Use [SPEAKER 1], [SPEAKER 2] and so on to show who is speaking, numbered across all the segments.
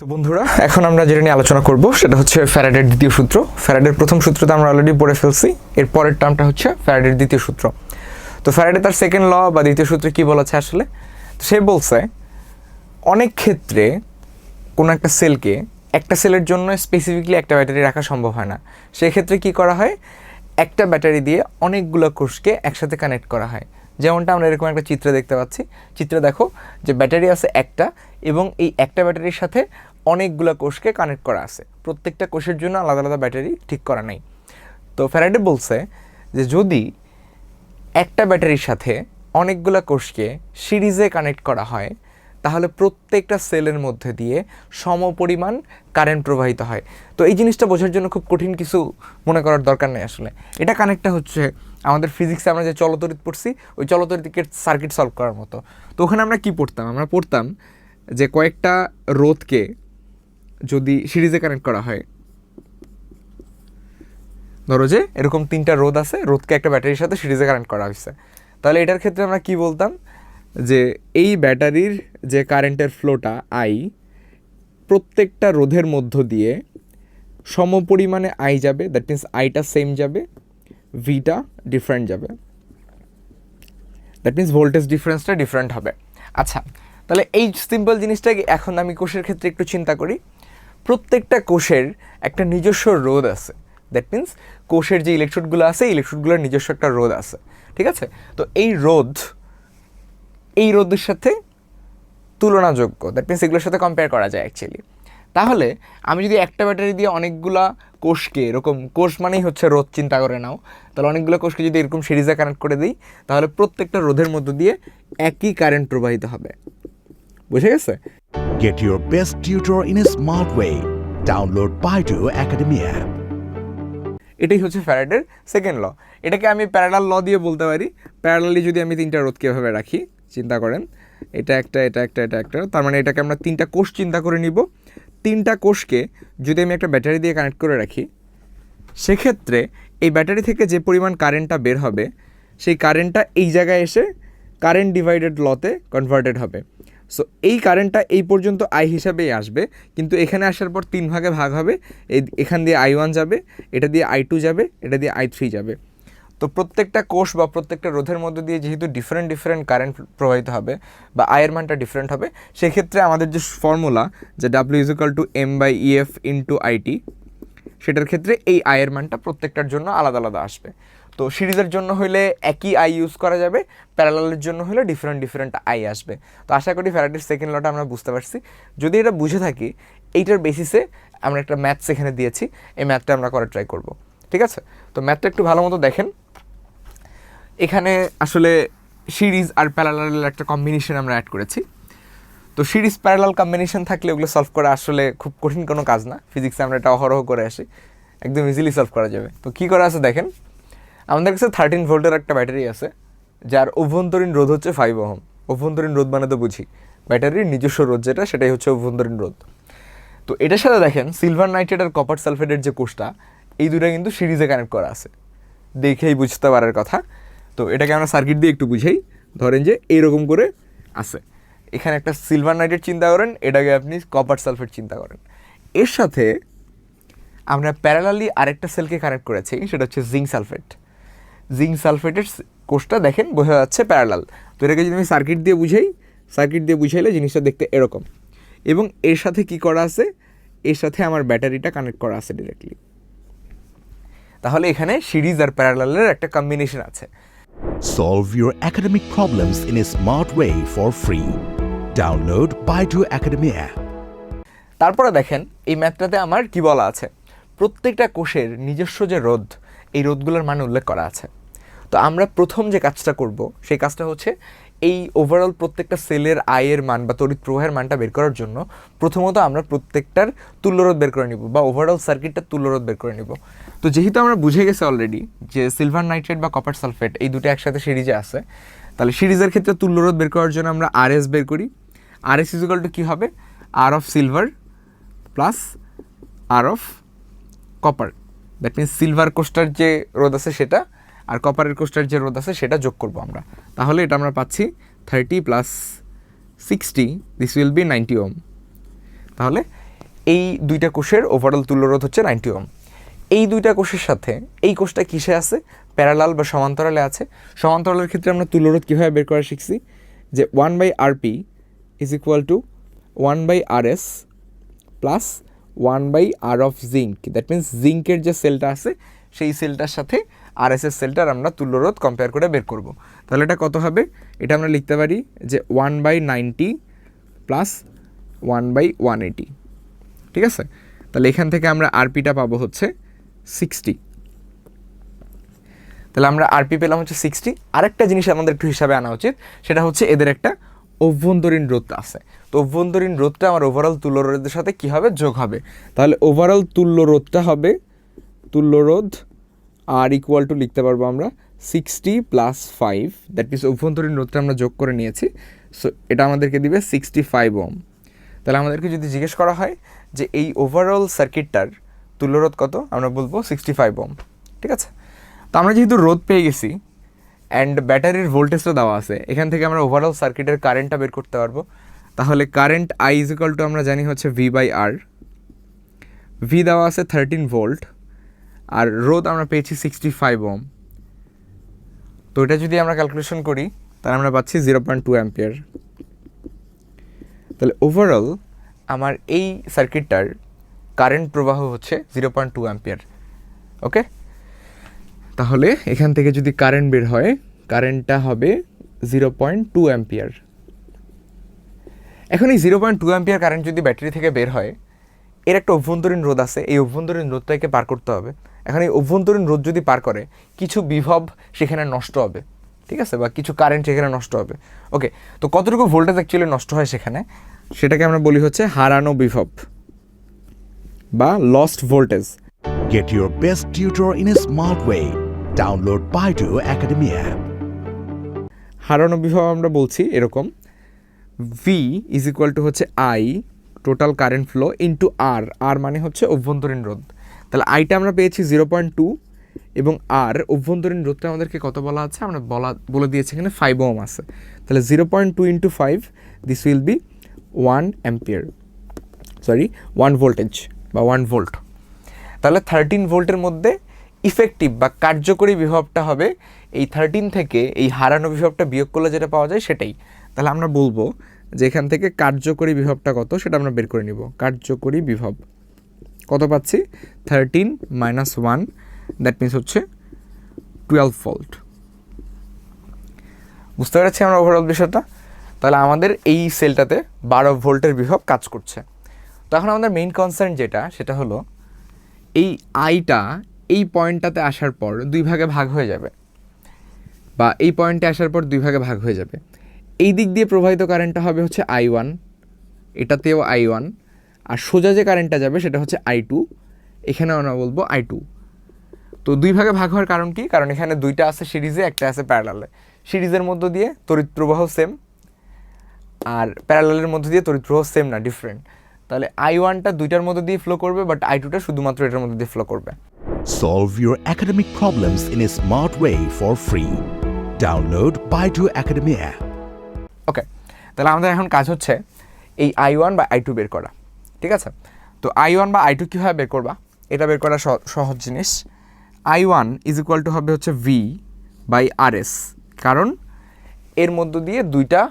[SPEAKER 1] তো বন্ধুরা, এখন আমরা যেটা নিয়ে আলোচনা করব সেটা হচ্ছে ফ্যারাডের দ্বিতীয় সূত্র। ফ্যারাডের প্রথম সূত্রটা আমরা অলরেডি পড়ে ফেলছি এর পরের টার্মটা হচ্ছে ফ্যারাডের দ্বিতীয় সূত্র। তো ফ্যারাডে তার সেকেন্ড ল বা দ্বিতীয় সূত্রে কি বলেছে আসলে? সে বলছে, অনেক ক্ষেত্রে কোনো একটা সেলকে একটা সেলের জন্য স্পেসিফিকলি একটা ব্যাটারি রাখা সম্ভব হয় না। সেক্ষেত্রে কি করা হয়? একটা ব্যাটারি দিয়ে অনেকগুলো কোষকে একসাথে কানেক্ট করা হয়। যেমনটা আমরা এরকম একটা চিত্র দেখতে পাচ্ছি। চিত্রে দেখো যে ব্যাটারি আছে একটা এবং এই একটা ব্যাটারির সাথে অনেকগুলো কোষকে কানেক্ট করা আছে। প্রত্যেকটা কোষের জন্য আলাদা আলাদা ব্যাটারি ঠিক করা নাই। তো ফ্যারাডে বলছে যে যদি একটা ব্যাটারির সাথে অনেকগুলো কোষকে সিরিজে কানেক্ট করা হয়, তাহলে প্রত্যেকটা সেলের মধ্যে দিয়ে সমপরিমাণ কারেন্ট প্রবাহিত হয়। তো এই জিনিসটা বোঝার জন্য খুব কঠিন কিছু মনে করার দরকার নেই আসলে। এটা কানেক্টটা হচ্ছে আমাদের ফিজিক্সে আমরা যে চলতরিৎ পড়ছি, ওই চলতরিৎকের সার্কিট সলভ করার মতো। তো ওখানে আমরা কি পড়তাম? আমরা পড়তাম যে কয়েকটা রোধকে যদি সিরিজে কানেক্ট করা হয়। ধরো যে, এরকম তিনটা রোদ আছে রোদকে একটা ব্যাটারির সাথে সিরিজে কানেক্ট করা হয়েছে। তাহলে এটার ক্ষেত্রে আমরা কি বলতাম? যে, এই ব্যাটারির যে কারেন্টের ফ্লোটা আই প্রত্যেকটা রোধের মধ্য দিয়ে সমপরিমাণে আই যাবে দ্যাট মিন্স আইটা সেম যাবে ভিটা ডিফারেন্ট যাবে। দ্যাট মিন্স ভোল্টেজ ডিফারেন্সটা ডিফারেন্ট হবে। আচ্ছা তাহলে এই সিম্পল জিনিসটাকে এখন আমি কোষের ক্ষেত্রে একটু চিন্তা করি। প্রত্যেকটা কোষের একটা নিজস্ব রোধ আছে। দ্যাট মিন্স কোষের যে ইলেকট্রোডগুলো আছে ইলেকট্রোডগুলোর নিজস্ব একটা রোধ আছে। ঠিক আছে? তো এই রোধ, এই রোদের সাথে তুলনাযোগ্য। দ্যাট মিন্স এগুলোর সাথে কম্পেয়ার করা যায় অ্যাকচুয়ালি তাহলে আমি যদি একটা ব্যাটারি দিয়ে অনেকগুলা কোষকে, এরকম কোষ মানেই হচ্ছে রোধ, চিন্তা করে নাও। তাহলে অনেকগুলো কোষকে যদি এরকম সিরিজে কানেক্ট করে দিই, তাহলে প্রত্যেকটা রোধের মধ্য দিয়ে একই কারেন্ট প্রবাহিত হবে। বুঝে গেছে?
[SPEAKER 2] Get your best tutor in a smart way. Download Baidu Academy app.
[SPEAKER 1] এটাই হচ্ছে ফ্যারাডের সেকেন্ড ল এটাকে আমি প্যারালাল ল দিয়ে বলতে পারি। প্যারালালি যদি আমি তিনটা রোধকে এভাবে রাখি চিন্তা করেন। এটা একটা এটা একটা এটা একটা। তার মানে এটাকে আমরা তিনটা কোষ চিন্তা করে নিব। তিনটা কোষকে যদি আমি একটা ব্যাটারি দিয়ে কানেক্ট করে রাখি সেক্ষেত্রে এই ব্যাটারি থেকে যে পরিমাণ কারেন্টটা বের হবে সেই কারেন্টটা এই জায়গায় এসে কারেন্ট ডিভাইডেড লতে কনভার্টেড হবে। সো এই কারেন্টটা এই পর্যন্ত আই হিসাবেই আসবে। কিন্তু এখানে আসার পর তিন ভাগে ভাগ হবে। এই এখান দিয়ে আই ওয়ান যাবে, এটা দিয়ে আই টু যাবে, এটা দিয়ে আই থ্রি যাবে। তো প্রত্যেকটা কোষ বা প্রত্যেকটা রোধের মধ্যে দিয়ে যেহেতু ডিফারেন্ট ডিফারেন্ট কারেন্ট প্রবাহিত হবে বা আয়ের মানটা ডিফারেন্ট হবে, সেক্ষেত্রে আমাদের যে ফর্মুলা যে W is equal to M by E F into I T সেটার ক্ষেত্রে এই আয়ের মানটা প্রত্যেকটার জন্য আলাদা আলাদা আসবে। তো সিরিজের জন্য হলে একই আই ইউজ করা যাবে প্যারালালের জন্য হলে ডিফারেন্ট ডিফারেন্ট আই আসবে। তো আশা করি ফ্যারাডের সেকেন্ড লটা আমরা বুঝতে পারছি। যদি এটা বুঝে থাকি, এইটার বেসিসে আমরা একটা ম্যাথস এখানে দিয়েছি, এই ম্যাথটা আমরা করার ট্রাই করব। ঠিক আছে? তো ম্যাথটা একটু ভালো মতো দেখেন। এখানে আসলে সিরিজ আর প্যারালালের একটা কম্বিনেশন আমরা অ্যাড করেছি। তো সিরিজ প্যারালাল কম্বিনেশন থাকলে ওগুলো সলভ করা আসলে খুব কঠিন কোনো কাজ না। ফিজিক্সে আমরা এটা অহরহ করে আসি। একদম ইজিলি সলভ করা যাবে। তো কী করা আছে দেখেন? আমাদের কাছে থার্টিন ভোল্টের একটা ব্যাটারি আছে, যার অভ্যন্তরীণ রোধ হচ্ছে ফাইভ ওহম। অভ্যন্তরীণ রোধ মানে তো বুঝি। ব্যাটারির নিজস্ব রোধ যেটা, সেটাই হচ্ছে অভ্যন্তরীণ রোধ। তো এটার সাথে দেখেন সিলভার নাইট্রেট আর কপার সালফেটের যে কোষটা, এই দুটা কিন্তু সিরিজে কানেক্ট করা আছে। দেখেই বুঝতে পারার কথা। তো এটাকে আমরা সার্কিট দিয়ে একটু বুঝাই। ধরেন যে এইরকম করে আছে। এখানে একটা সিলভার নাইট্রেট চিন্তা করেন, এটাকে আপনি কপার সালফেট চিন্তা করেন। এর সাথে আমরা প্যারালালি আরেকটা সেলকে কানেক্ট করেছি, সেটা হচ্ছে জিঙ্ক সালফেট জিঙ্ক সালফেটের কোষটা দেখেন বোঝা যাচ্ছে প্যারালাল তো এটাকে যদি আমি সার্কিট দিয়ে বুঝাই সার্কিট দিয়ে বুঝাইলে জিনিসটা দেখতে এরকম। এবং এর সাথে কি করা আছে? এর সাথে আমার ব্যাটারিটা কানেক্ট করা আছে ডিরেক্টলি তাহলে এখানে সিরিজ আর প্যারালালের একটা কম্বিনেশন আছে।
[SPEAKER 2] Solve your academic problems in a smart way for free. Download Baidu Academy app.
[SPEAKER 1] তারপরে দেখেন এই ম্যাথটাতে আমার কি বলা আছে? প্রত্যেকটা কোষের নিজস্ব যে রোধ এই রোধগুলোর মান উল্লেখ করা আছে। তো আমরা প্রথম যে কাজটা করব, সেই কাজটা হচ্ছে এই ওভারঅল প্রত্যেকটা সেলের আয়ের মান বা তড়িৎ প্রবাহের মানটা বের করার জন্য প্রথমত আমরা প্রত্যেকটার তুল্যরোধ বের করে নিব বা ওভারঅল সার্কিটটার তুল্যরোধ বের করে নিব। তো যেহেতু আমরা বুঝে গেছি অলরেডি যে সিলভার নাইট্রেট বা কপার সালফেট এই দুটো একসাথে সিরিজে আছে, তাহলে সিরিজের ক্ষেত্রে তুল্যরোধ বের করার জন্য আমরা আর এস বের করি। R S is equal to কী হবে? R of silver plus R of copper that means silver coaster যে রোদ আছে সেটা আর কপারের কোস্টার যে রোদ আছে, সেটা যোগ করব আমরা। তাহলে এটা আমরা পাচ্ছি thirty plus sixty this will be ninety ohm তাহলে এই দুইটা কোষের ওভারঅল তুল্যরোধ হচ্ছে নাইনটি ওম এই দুইটা কোষের সাথে, এই কোষটা কিসে আছে? প্যারালাল বা সমান্তরালে আছে। সমান্তরালের ক্ষেত্রে আমরা তুল্যরোধ কীভাবে বের করা শিখছি? যে one by R P is equal to one by R S plus one by R of zinc that means জিঙ্কের যে সেলটা আছে, সেই সেলটার সাথে আর এস এস সেলটার আমরা তুল্যরোধ কম্পেয়ার করে বের করব। তাহলে এটা কত হবে? এটা আমরা লিখতে পারি যে one by ninety plus one by one eighty ঠিক আছে? তাহলে এখান থেকে আমরা আরপিটা পাবো হচ্ছে সিক্সটি তাহলে আমরা আরপি পেলাম হচ্ছে সিক্সটি আরেকটা জিনিস আমাদের একটু হিসাবে আনা উচিত, সেটা হচ্ছে এদের একটা অভ্যন্তরীণ রোধ আছে। তো অভ্যন্তরীণ রোধটা আমার ওভারঅল তুল্য রোধের সাথে কী হবে যোগ হবে? তাহলে ওভারঅল তুল্য রোধটা হবে, তুল্য রোধ আর ইকুয়াল টু লিখতে পারব আমরা sixty plus five that means অভ্যন্তরীণ রোধটা আমরা যোগ করে নিয়েছি সো এটা আমাদেরকে দিবে সিক্সটি ফাইভ ওম তাহলে আমাদেরকে যদি জিজ্ঞেস করা হয় যে এই ওভারঅল সার্কিটটার তুল্যরোধ কত, আমরা বলব সিক্সটি ফাইভ ওম ঠিক আছে? তো আমরা যেহেতু রোধ পেয়ে গেছি অ্যান্ড ব্যাটারির ভোল্টেজটা দেওয়া আছে, এখান থেকে আমরা ওভারঅল সার্কিটের কারেন্টটা বের করতে পারব। তাহলে কারেন্ট আই ইজিক্যাল টু আমরা জানি হচ্ছে ভি বাই আর ভি দেওয়া আছে থার্টিন ভোল্ট আর রোদ আমরা পেয়েছি সিক্সটি ফাইভ ওম। তো এটা যদি আমরা ক্যালকুলেশন করি, তাহলে আমরা পাচ্ছি জিরো পয়েন্ট টু অ্যাম্পিয়ার তাহলে ওভারঅল আমার এই সার্কিটটার কারেন্ট প্রবাহ হচ্ছে zero point two ampere okay তাহলে এখান থেকে যদি কারেন্ট বের হয় কারেন্টটা হবে জিরো পয়েন্ট টু অ্যাম্পিয়ার এখন এই zero point two ampere current যদি ব্যাটারি থেকে বের হয়, এর একটা অভ্যন্তরীণ রোদ আছে। এই অভ্যন্তরীণ রোদটাকে পার করতে হবে। এখন এই অভ্যন্তরীণ রোদ যদি পার করে কিছু বিভব সেখানে নষ্ট হবে ঠিক আছে? বা কিছু কারেন্ট সেখানে নষ্ট হবে। ওকে তো কতটুকু ভোল্টেজ অ্যাকচুয়ালি নষ্ট হয় সেখানে? সেটাকে আমরা বলি হচ্ছে হারানো বিভব বা lost voltage
[SPEAKER 2] Get your best tutor in a smart way. Download Baidu Academy app.
[SPEAKER 1] হারানো বিভব আমরা বলছি এরকম। ভি ইজ ইকুয়াল টু হচ্ছে I total current flow into R R মানে হচ্ছে অভ্যন্তরীণ রোধ। তাহলে আইটা আমরা পেয়েছি জিরো পয়েন্ট টু এবং আর অভ্যন্তরীণ রোধটা আমাদেরকে কত বলা আছে? আমরা বলা, বলে দিয়েছি এখানে ফাইভ ওম আছে। তাহলে zero point two into five this will be one ampere sorry one voltage বা ওয়ান ভোল্ট তাহলে থার্টিন ভোল্টের মধ্যে ইফেক্টিভ বা কার্যকরী বিভবটা হবে এই থার্টিন থেকে এই হারানো বিভবটা বিয়োগ করলে যেটা পাওয়া যায় সেটাই। তাহলে আমরা বলব যে এখান থেকে কার্যকরী বিভবটা কত সেটা আমরা বের করে নিব। কার্যকরী বিভব। কত পাচ্ছি? Thirteen minus one that means হচ্ছে টুয়েলভ ভোল্ট বুঝতে পেরেছি আমরা ওভারঅল বিষয়টা? তাহলে আমাদের এই সেলটাতে বারো ভোল্টের বিভব কাজ করছে। তো এখন আমাদের মেইন কনসার্ন যেটা, সেটা হলো এই আইটা এই পয়েন্টটাতে আসার পর দুই ভাগে ভাগ হয়ে যাবে। বা এই পয়েন্টে আসার পর দুই ভাগে ভাগ হয়ে যাবে। এই দিক দিয়ে প্রবাহিত কারেন্টটা হবে হচ্ছে আই ওয়ান এটাতেও আই ওয়ান আর সোজা যে কারেন্টটা যাবে সেটা হচ্ছে আই টু এখানে আমরা বলব আই টু তো দুই ভাগে ভাগ হওয়ার কারণ কি? কারণ এখানে দুইটা আছে সিরিজে একটা আছে প্যারালালে সিরিজের মধ্য দিয়ে তড়িৎ প্রবাহ সেম আর প্যারালালের মধ্য দিয়ে তড়িৎ প্রবাহ সেম না ডিফারেন্ট তাহলে আই ওয়ানটা দুইটার মধ্যে দিয়ে ফ্লো করবে বাট আই টুটা শুধুমাত্র এটার মধ্যে দিয়ে ফ্লো করবে।
[SPEAKER 2] Solve your academic problems in a smart way for free. Download Baidu Academy app.
[SPEAKER 1] ওকে তাহলে আমাদের এখন কাজ হচ্ছে এই আই ওয়ান বা আই টু বের করা। ঠিক আছে? তো আই ওয়ান বা আই টু কীভাবে বের করবা? এটা বের করা সহ- সহজ জিনিস। I one is equal to হবে হচ্ছে ভি বাই আর এস কারণ এর মধ্য দিয়ে দুইটা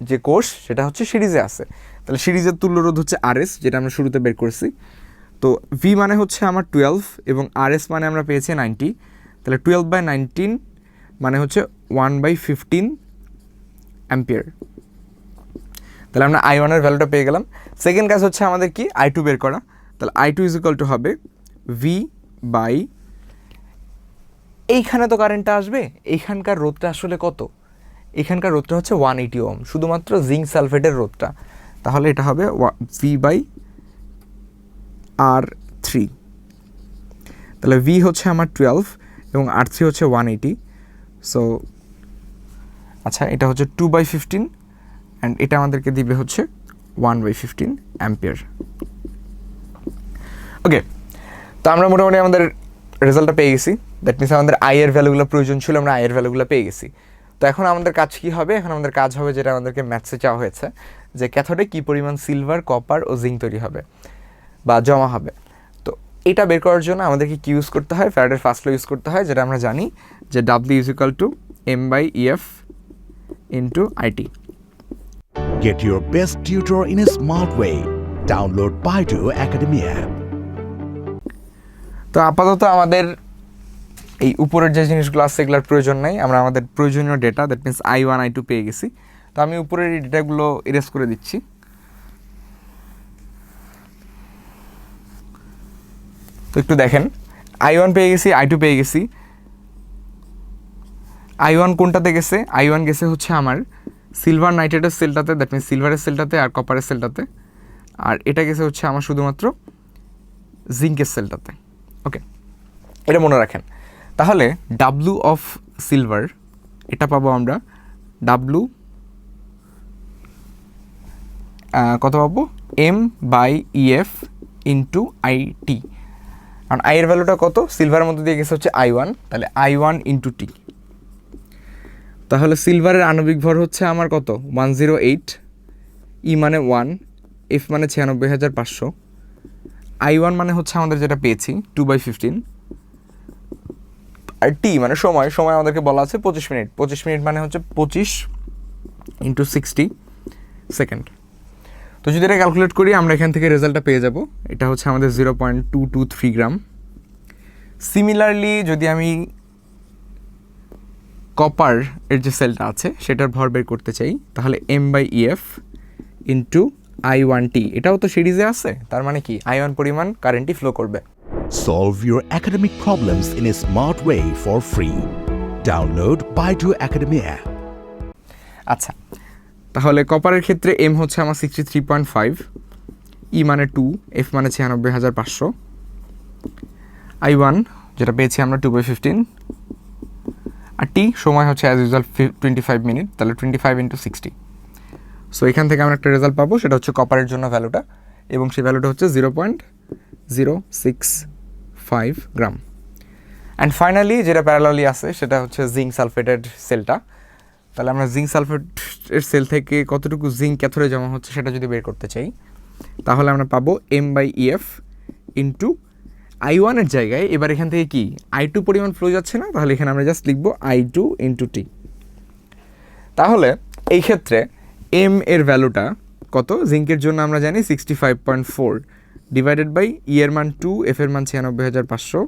[SPEAKER 1] যে কোষ, সেটা হচ্ছে সিরিজে আছে। তাহলে সিরিজের তুল্যরোধ হচ্ছে আর এস যেটা আমরা শুরুতে বের করেছি। তো ভি মানে হচ্ছে আমার টুয়েলভ এবং আর এস মানে আমরা পেয়েছি নাইনটি তাহলে টুয়েলভ বাই নাইনটিন মানে হচ্ছে ওয়ান বাই ফিফটিন অ্যাম্পিয়ার তাহলে আমরা আই ওয়ানের ভ্যালুটা পেয়ে গেলাম। সেকেন্ড কাজ হচ্ছে আমাদের কি? আই টু বের করা। তাহলে I two is equal to হবে ভি বাই এইখানে তো কারেন্টটা আসবে, এইখানকার রোধটা আসলে কত? এখানকার রোধটা হচ্ছে ওয়ান এইটি ওম শুধুমাত্র জিঙ্ক সালফেটের রোধটা। তাহলে এটা হবে ভি বাই আর থ্রি তাহলে ভি হচ্ছে আমার টুয়েলভ এবং আর থ্রি হচ্ছে ওয়ান এইটি সো আচ্ছা এটা হচ্ছে টু বাই ফিফটিন অ্যান্ড এটা আমাদেরকে দিবে হচ্ছে one by fifteen ampere okay তো আমরা মোটামুটি আমাদের রেজাল্টটা পেয়ে গেছি। দ্যাট মিনস আমাদের আয়ের ভ্যালুগুলো প্রয়োজন ছিল, আমরা আয়ের ভ্যালুগুলো পেয়ে গেছি। তো এখন আমাদের কাজ কি হবে? এখন আমাদের কাজ হবে যেটা আমাদেরকে ম্যাথসে চাওয়া হয়েছে, যে ক্যাথোডে কী পরিমাণ সিলভার কপার ও জিঙ্ক তৈরি হবে বা জমা হবে। তো এটা বের করার জন্য আমাদেরকে কি ইউজ করতে হয়? ফ্যারাডের ফার্স্ট ইউজ করতে হয়, যেটা আমরা জানি যে W is equal to M by E F into I T
[SPEAKER 2] Get your best tutor in a smart way. Download Baidu Academy app.
[SPEAKER 1] তো আপাতত আমাদের এই উপরের যে জিনিসগুলো আছে, এগুলোর প্রয়োজন নাই। আমরা আমাদের প্রয়োজনীয় data that means I one I two পেয়ে গেছি। তো আমি উপরের এই ডেটাগুলো ইরেজ করে দিচ্ছি। তো একটু দেখেন। আই ওয়ান পেয়ে গেছি আই টু পেয়ে গেছি। আই ওয়ান কোনটাতে গেছে? আই ওয়ান গেছে হচ্ছে আমার সিলভার নাইট্রেটের সেলটাতে দ্যাট মিনস সিলভারের সেলটাতে আর কপারের সেলটাতে আর এটা গেছে হচ্ছে আমার শুধুমাত্র জিঙ্কের সেলটাতে ওকে এটা মনে রাখেন। তাহলে ডাব্লু অফ সিলভার এটা পাবো আমরা ডাব্লু কত পাবো? M by E F into I T কারণ আই এর ভ্যালুটা কত? সিলভারের মধ্যে দিয়ে গেছে হচ্ছে আই ওয়ান তাহলে আই ওয়ান ইন্টু টি তাহলে সিলভারের আণবিক ভর হচ্ছে আমার কত? ওয়ান জিরো এইট ই মানে ওয়ান এফ মানে ছিয়ানব্বই হাজার পাঁচশো। আই ওয়ান মানে হচ্ছে আমাদের যেটা পেয়েছি টু বাই ফিফটিন আর টি মানে সময় সময় আমাদেরকে বলা আছে পঁচিশ মিনিট। পঁচিশ মিনিট মানে হচ্ছে পঁচিশ ইন্টু সিক্সটি সেকেন্ড তো যদি এটা ক্যালকুলেট করি, আমরা এখান থেকে রেজাল্টটা পেয়ে যাব। এটা হচ্ছে আমাদের zero point two two three gram similarly যদি আমি কপার এর যে সেলটা আছে সেটার ভর বের করতে চাই তাহলে M by E F into I one T এটাও তো সিরিজে আছে তার মানে কি আই ওয়ান পরিমাণ কারেন্টই ফ্লো করবে
[SPEAKER 2] Solve your academic problems in a smart way for free. Download Baidu Academy app.
[SPEAKER 1] আচ্ছা তাহলে কপারের ক্ষেত্রে এম হচ্ছে আমার sixty three point five E মানে টু এফ মানে ছিয়ানব্বই হাজার পাঁচশো আই ওয়ান যেটা পেয়েছি আমরা টু বাই ফিফটিন আর টি সময় হচ্ছে as usual twenty five minute তাহলে twenty five into sixty so এখান থেকে আমরা একটা রেজাল্ট পাবো, সেটা হচ্ছে কপারের জন্য ভ্যালুটা এবং সেই ভ্যালুটা হচ্ছে zero point zero six five gram and finally যেটা প্যারালালি আছে, সেটা হচ্ছে জিঙ্ক সালফেটের সেলটা তাহলে আমরা জিঙ্ক সালফেটের সেল থেকে কতটুকু জিঙ্ক ক্যাথরে জমা হচ্ছে, সেটা যদি বের করতে চাই, তাহলে আমরা পাবো M by E F into I ওয়ানের জায়গায় এবার এখান থেকে কি? আই টু পরিমাণ ফ্লো যাচ্ছে না? তাহলে এখানে আমরা জাস্ট লিখব আই টু ইন্টু টি তাহলে এই ক্ষেত্রে এম এর ভ্যালুটা কত? জিঙ্কের জন্য আমরা জানি sixty five point four divided by E এর মান টু এফ এর মান ছিয়ানব্বই হাজার পাঁচশো।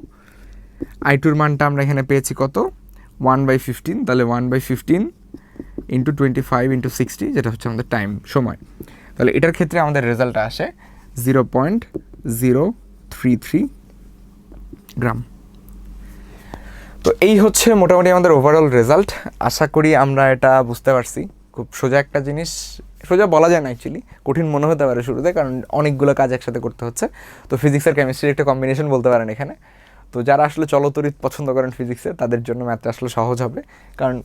[SPEAKER 1] আই টুর মানটা আমরা এখানে পেয়েছি কত? ওয়ান বাই ফিফটিন তাহলে one by fifteen into twenty five into sixty যেটা হচ্ছে আমাদের টাইম সময়। তাহলে এটার ক্ষেত্রে আমাদের রেজাল্টটা আসে zero point zero three three gram. তো এই হচ্ছে মোটামুটি আমাদের ওভারঅল রেজাল্ট আশা করি আমরা এটা বুঝতে পারছি। খুব সোজা একটা জিনিস, সোজা বলা যায় না অ্যাকচুয়ালি কঠিন মনে হতে পারে শুরুতে, কারণ অনেকগুলো কাজ একসাথে করতে হচ্ছে। তো ফিজিক্স আর কেমিস্ট্রির একটা কম্বিনেশন বলতে পারেন এখানে। তো যারা আসলে চলতরিত পছন্দ করেন ফিজিক্সে তাদের জন্য ম্যাথটা আসলে সহজ হবে। কারণ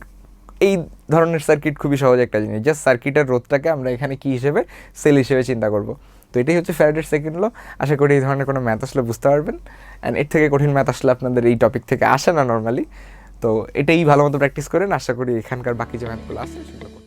[SPEAKER 1] এই ধরনের সার্কিট খুবই সহজ একটা জিনিস। জাস্ট সার্কিটের রোধটাকে আমরা এখানে কী হিসেবে সেল হিসেবে চিন্তা করব। তো এটাই হচ্ছে ফ্যারাডের সেকেন্ড ল আশা করি এই ধরনের কোনো ম্যাথ আসলে বুঝতে পারবেন। অ্যান্ড এর থেকে কঠিন ম্যাথ আসলে আপনাদের এই টপিক থেকে আসে না নর্মালি তো এটাই ভালো মতো প্র্যাকটিস করেন। আশা করি এখানকার বাকি যে ম্যাথগুলো আছে, সেগুলো